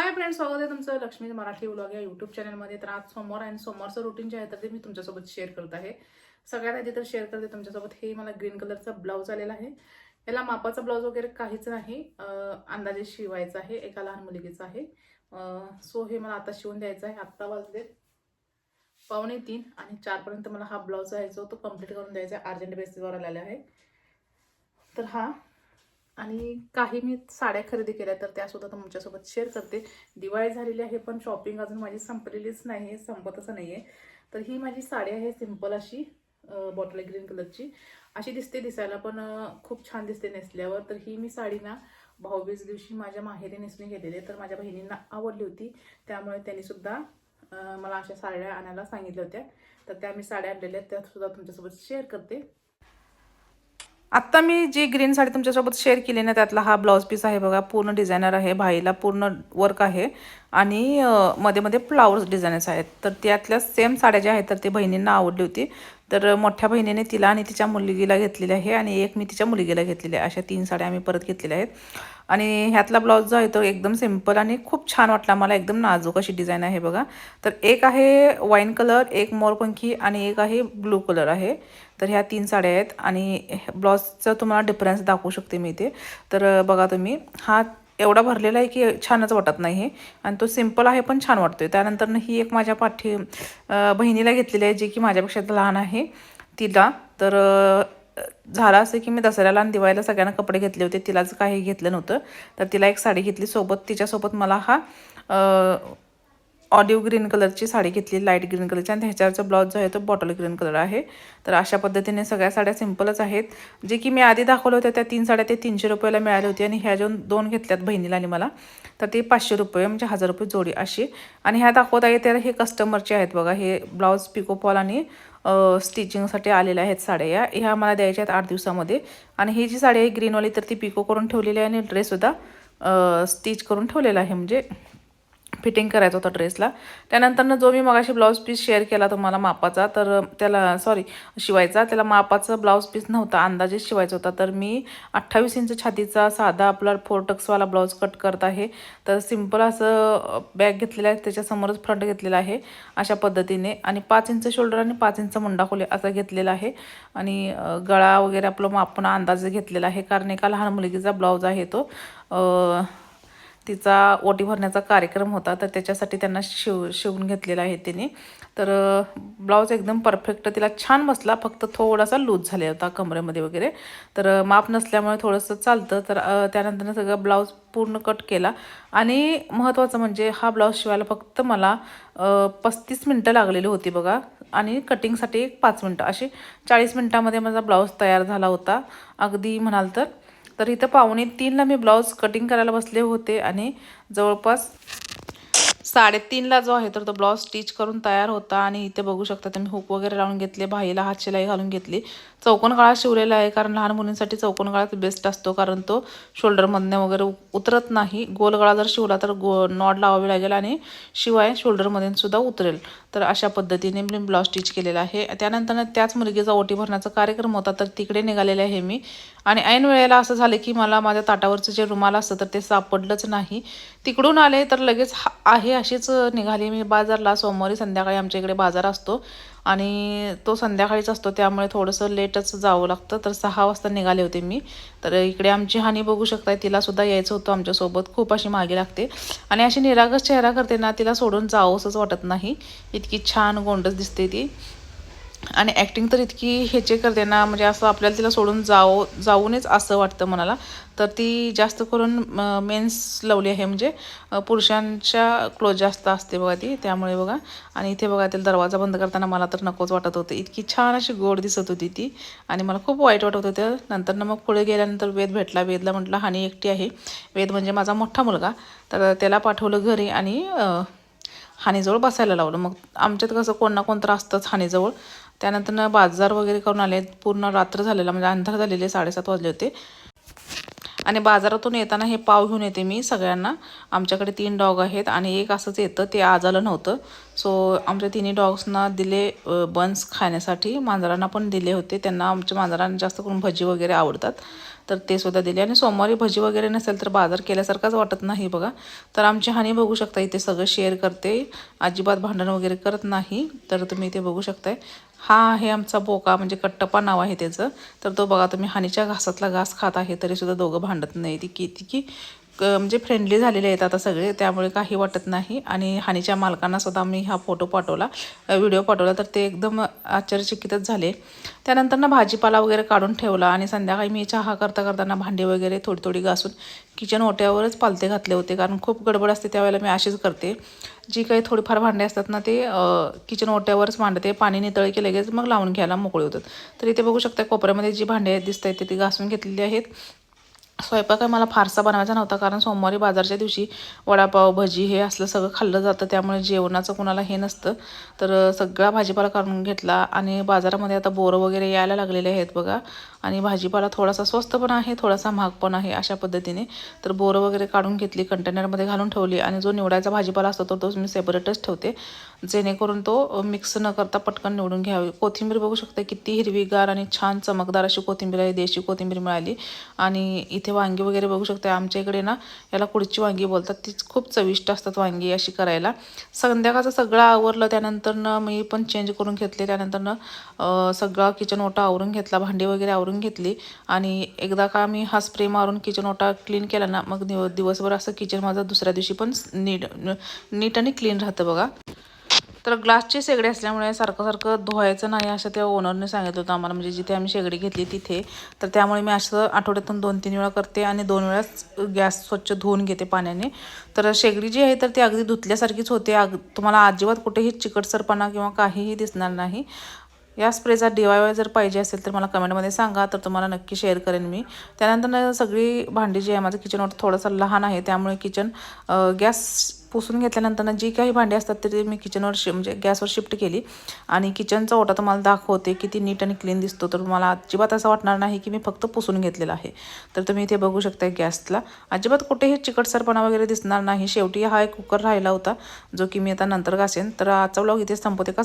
Hi friend स्वागत आहे तुमचं लक्ष्मी मराठी व्लॉग या युट्यूब चॅनलमध्ये तर आज सोमवार आणि सोमवारचं रुटीन जे आहे तर ते मी तुमच्यासोबत शेअर करत आहे. सगळ्यात आधी तर शेअर करते तुमच्यासोबत हे मला ग्रीन कलरचा ब्लाऊज आलेला आहे. याला मापाचा ब्लाऊज वगैरे काहीच नाही अंदाजे शिवायचा आहे एका लहान मुलगीचा आहे. सो हे मला आता शिवून द्यायचं आहे. आत्ता वाजले पावणे तीन आणि चारपर्यंत मला हा ब्लाऊज आहे जो तो कंप्लीट करून द्यायचा आहे. अर्जंट बेसिसवर आलेला आहे. तर हा आणि काही मी साड्या खरेदी केल्या तर त्यासुद्धा तुमच्यासोबत शेअर करते. दिवाळी झालेली आहे पण शॉपिंग अजून माझी संपलेलीच नाही आहे संपतच नाही आहे तर ही माझी साडी आहे सिंपल अशी बॉटल ग्रीन कलरची अशी दिसते दिसायला पण खूप छान दिसते नेसल्यावर. तर ही मी साडी ना भाऊबीज दिवशी माझ्या माहेरी नेसणे गेलेले तर माझ्या बहिणींना आवडली होती. त्यामुळे त्यांनी सुद्धा मला अशा साड्या आणायला सांगितल्या होत्या. तर त्या मी साड्या आणलेल्या आहेत त्या सुद्धा तुमच्यासोबत शेअर करते. आत्ता मी जी ग्रीन साडी तुमच्यासोबत शेअर केली ना त्यातला हा ब्लाऊज पीस आहे बघा पूर्ण डिझायनर आहे भाईला पूर्ण वर्क आहे. आणि मध्ये मध्ये फ्लावर्स डिझाईन्स आहेत. तर त्यातल्या सेम साड्या ज्या आहेत तर ती बहिणींना आवडली होती. तर मोठ्या बहिणीने तिला आणि तिच्या मुलगीला घेतलेली आहे आणि एक मी तिच्या मुलगीला घेतलेली आहे. अशा तीन साड्या आम्ही परत घेतलेल्या आहेत. आणि ह्यातला ब्लाऊज जो आहे तो एकदम सिंपल आणि खूप छान वाटला मला. एकदम नाजूक अशी डिझाईन आहे बघा. तर एक आहे वाईन कलर एक मोरपंखी आणि एक आहे ब्लू कलर आहे. तर ह्या तीन साड्या आहेत आणि ब्लाऊजचा तुम्हाला डिफरन्स दाखवू शकते मी इथे. तर बघा तुम्ही. हा एवढा भरलेला आहे की छानच वाटत नाही हे. आणि तो सिंपल आहे पण छान वाटतो आहे त्यानंतर ही एक माझ्या पाठी बहिणीला घेतलेली आहे जी की माझ्यापेक्षा लहान आहे तिला. तर झालं असं की मी दसऱ्याला आणि दिवाळीला सगळ्यांना कपडे घेतले होते. तिलाच काही घेतलं नव्हतं. तर तिला एक साडी घेतली. सोबत तिच्यासोबत मला हा ऑलिव्ह ग्रीन कलरची साडी घेतली लाइट ग्रीन कलरची. आणि ह्याच्यावरचा ब्लाऊज जो आहे तो बॉटल ग्रीन कलर आहे. तर अशा पद्धतीने सगळ्या साड्या सिम्पलच आहेत. जे की मी आधी दाखवल्या होत्या त्या तीन साड्या ते तीनशे रुपयाला मिळाल्या होती आणि ह्या ज्या दोन घेतल्यात बहिणीला आणि मला. तर ते पाचशे रुपये म्हणजे हजार रुपये जोडी अशी. आणि ह्या दाखवत आहे तर हे कस्टमरचे आहेत बघा. हे ब्लाऊज पिकोपॉल आणि स्टिचिंगसाठी आलेल्या आहेत साड्या या. ह्या मला द्यायच्या आहेत आठ दिवसामध्ये. आणि ही जी साडी आहे ग्रीनवाली तर ती पिको करून ठेवलेली आहे आणि ड्रेससुद्धा स्टिच करून ठेवलेला आहे. म्हणजे फिटिंग करायचा होता ड्रेसला. त्यानंतरनं जो मी मगाशी ब्लाऊज पीस शेअर केला तुम्हाला मापाचा तर त्याला सॉरी शिवायचा. त्याला मापाचं ब्लाऊज पीस नव्हता अंदाजे शिवायचा होता. तर मी अठ्ठावीस इंच छातीचा साधा आपला फोर टक्सवाला ब्लाऊज कट करत आहे. तर सिंपल असं बॅग घेतलेलं आहे त्याच्यासमोरच फ्रंट घेतलेला आहे अशा पद्धतीने. आणि पाच इंच शोल्डर आणि पाच इंच मुंडा खोले असा घेतलेला आहे. आणि गळा वगैरे आपलं मापणं अंदाजे घेतलेला आहे. कारण एका लहान मुलगीचा ब्लाऊज आहे तो. तिचा ओटी भरण्याचा कार्यक्रम होता तर त्याच्यासाठी त्यांना शिव शिवून घेतलेला आहे तिने. तर ब्लाऊज एकदम परफेक्ट तिला छान बसला फक्त थोडासा लूज झाला होता कमरेमध्ये वगैरे. तर माप नसल्यामुळे थोडंसं चालतं तर त्यानंतरनं त्यानंतर सगळं ब्लाऊज पूर्ण कट केला. आणि महत्त्वाचं म्हणजे हा ब्लाऊज शिवायला फक्त मला पस्तीस मिनटं लागलेली होती बघा. आणि कटिंगसाठी एक पाच मिनटं अशी चाळीस मिनटामध्ये माझा ब्लाऊज तयार झाला होता. अगदी म्हणाल तर तर इथं पावणे तीनला मी ब्लाऊज कटिंग करायला बसले होते आणि जवळपास साडेतीनला जो आहे तर तो ब्लाऊज स्टिच करून तयार होता आणि इथे बघू शकता तुम्ही हुक वगैरे लावून घेतले भाईला हात शिलाई घालून घेतली. चौकोन गळा शिवलेला आहे कारण लहान मुलींसाठी चौकोन काळात बेस्ट असतो कारण तो शोल्डरमधनं वगैरे उतरत नाही. गोल गळा जर शिवला तर गो नॉड लावावी लागेल आणि शिवाय शोल्डरमध्ये सुद्धा उतरेल. तर अशा पद्धतीने मी ब्लाऊज स्टिच केलेला आहे. त्यानंतर त्याच मुलगीचा ओटी भरण्याचा कार्यक्रम होता तर तिकडे निघालेले आहे मी. आणि ऐन वेळेला असं झालं की मला माझ्या ताटावरचं जे रुमाल असतं तर ते सापडलंच नाही. तिकडून आले तर लगेच हा- आहे अशीच निघाली. मी बाजारला सोमवारी संध्याकाळी आमच्या इकडे बाजार असतो आणि तो संध्याकाळीच असतो. त्यामुळे थोडंसं लेटच जावं लागतं. तर सहा वाजता निघाले होते मी. तर इकडे आमची हानी बघू शकताय. तिलासुद्धा यायचं होतं आमच्यासोबत. खूप अशी मागे लागते. आणि अशी निरागस चेहरा करते ना तिला सोडून जावंसंच वाटत नाही. इतकी छान गोंडस दिसते ती. आणि ॲक्टिंग तर इतकी ह्याचे करते ना म्हणजे असं आपल्याला तिला सोडून जाऊ जाऊनच असं वाटतं मनाला. तर ती जास्त करून मेन्स लावली आहे. म्हणजे पुरुषांच्या क्लोज जास्त असते बघा ती. त्यामुळे बघा. आणि इथे बघा त्याला दरवाजा बंद करताना मला तर नकोच वाटत होतं. इतकी छान अशी गोड दिसत होती ती. आणि मला खूप वाईट वाटत होतं. नंतर ना मग पुढे गेल्यानंतर वेद भेटला. वेदला म्हटलं हानी एकटी आहे. वेद म्हणजे माझा मोठा मुलगा. तर त्याला पाठवलं घरी आणि हानीजवळ बसायला लावलं. मग आमच्यात कसं कोण ना कोण तर असतंच हानीजवळ. त्यानंतर बाजार वगैरे करून आले. पूर्ण रात्र झालेला म्हणजे अंधार झालेले साडेसात वाजले होते. आणि बाजारातून येताना हे पाव घेऊन येते मी सगळ्यांना. आमच्याकडे तीन डॉग आहेत आणि एक असंच येतं ते आज आलं नव्हतं. सो आमच्या तिन्ही डॉग्सना दिले बन्स खाण्यासाठी. मांजरांना पण दिले होते. त्यांना आमच्या मांजरांना जास्त करून भजी वगैरे आवडतात. तर ते सुद्धा दिले. आणि सोमवारी भजी वगैरे नसेल तर बाजार केल्यासारखाच वाटत नाही बघा. तर आमची हानी बघू शकता. इथे सगळं शेअर करते. अजिबात भांडण वगैरे करत नाही. तर तुम्ही इथे बघू शकताय. हा आहे आमचा बोका म्हणजे कट्टप्पा नाव आहे त्याचं. तर तो बघा तुम्ही हानीच्या घासातला घास खात आहे तरीसुद्धा दोघं भांडत नाही ती किती की म्हणजे फ्रेंडली झालेले आहेत आता सगळे त्यामुळे काही वाटत नाही. आणि हानीच्या मालकांना सुद्धा मी हा फोटो पाठवला. व्हिडिओ पाठवला तर ते एकदम आश्चर्यचकितच झाले. त्यानंतर ना भाजीपाला वगैरे काढून ठेवला आणि संध्याकाळी मी चहा करता करताना भांडी वगैरे थोडी थोडी घासून किचन ओट्यावरच पालते घातले होते. कारण खूप गडबड असते त्यावेळेला मी अशीच करते. जी काही थोडीफार भांडे असतात ना ते किचन ओट्यावरच मांडते. पाणी नितळ की लगेच मग लावून घ्यायला मोकळे होतात. तर इथे बघू शकता कोपऱ्यामध्ये जी भांडी दिसत आहेत ती घासून घेतलेली आहेत. स्वयंपाक काय मला फारसा बनवायचा नव्हता कारण सोमवारी बाजारच्या दिवशी वडापाव भजी हे असलं सगळं खाल्लं जातं त्यामुळे जेवणाचं कुणाला हे नसतं. तर सगळा भाजीपाला काढून घेतला आणि बाजारामध्ये आता बोरं वगैरे यायला लागलेले आहेत बघा. आणि भाजीपाला थोडासा स्वस्त पण आहे थोडासा महाग पण आहे अशा पद्धतीने. तर बोरं वगैरे काढून घेतली कंटेनरमध्ये घालून ठेवली आणि जो निवडायचा भाजीपाला असतो तो तो मी सेपरेटच ठेवते. जेणेकरून तो मिक्स न करता पटकन निवडून घ्यावी. कोथिंबीर बघू शकता किती हिरवीगार आणि छान चमकदार अशी कोथिंबीर आहे देशी कोथिंबीर मिळाली. आणि इथे वांगी वगैरे बघू शकता. आमच्या इकडे ना याला कुडची वांगी बोलतात. तीच खूप चविष्ट असतात वांगी अशी करायला. संध्याकाळचं सगळं आवरलं त्यानंतर मी पण चेंज करून घेतले. त्यानंतर सगळा किचन ओटा आवरून घेतला. भांडी वगैरे आवरून घेतली. आणि एकदा का मी हा स्प्रे मारून किचन ओटा क्लीन केला ना मग दिवसभर असं किचन माझं दुसऱ्या दिवशी पण नीट नीट आणि क्लीन राहतं बघा. तर ग्लासची शेगडी असल्यामुळे सारखं सारखं धुवायचं नाही असं त्या ओनरने सांगितलं होतं आम्हाला. म्हणजे जिथे आम्ही शेगडी घेतली तिथे. तर त्यामुळे मी असं आठवड्यातून दोन तीन वेळा करते आणि दोन वेळाच गॅस स्वच्छ धुवून घेते पाण्याने. तर शेगडी जी आहे तर ती अगदी धुतल्यासारखीच होते. अग तुम्हाला अजिबात कुठेही चिकटसरपणा किंवा काहीही दिसणार नाही. या स्प्रेचा डी वाय वाय जर पाहिजे असेल तर मला कमेंटमध्ये सांगा तर तुम्हाला नक्की शेअर करेन मी. त्यानंतर सगळी भांडी जी आहे माझं किचन थोडंसं लहान आहे त्यामुळे किचन गॅस पुसून घेतल्यानंतर जी काही भांडी असतात ते मी किचनवर शि म्हणजे गॅसवर शिफ्ट केली. आणि किचनचा ओटा तुम्हाला दाखवते किती नीट आणि क्लीन दिसतो. तर मला अजिबात असं वाटणार नाही की मी फक्त पुसून घेतलेला आहे. तर तुम्ही इथे बघू शकता गॅसला अजिबात कुठेही चिकटसरपणा वगैरे दिसणार नाही. शेवटी हा एक कुकर राहिला होता जो की मी आता नंतर घासेन. तर आजचा ब्लॉग इथेच संपवते. का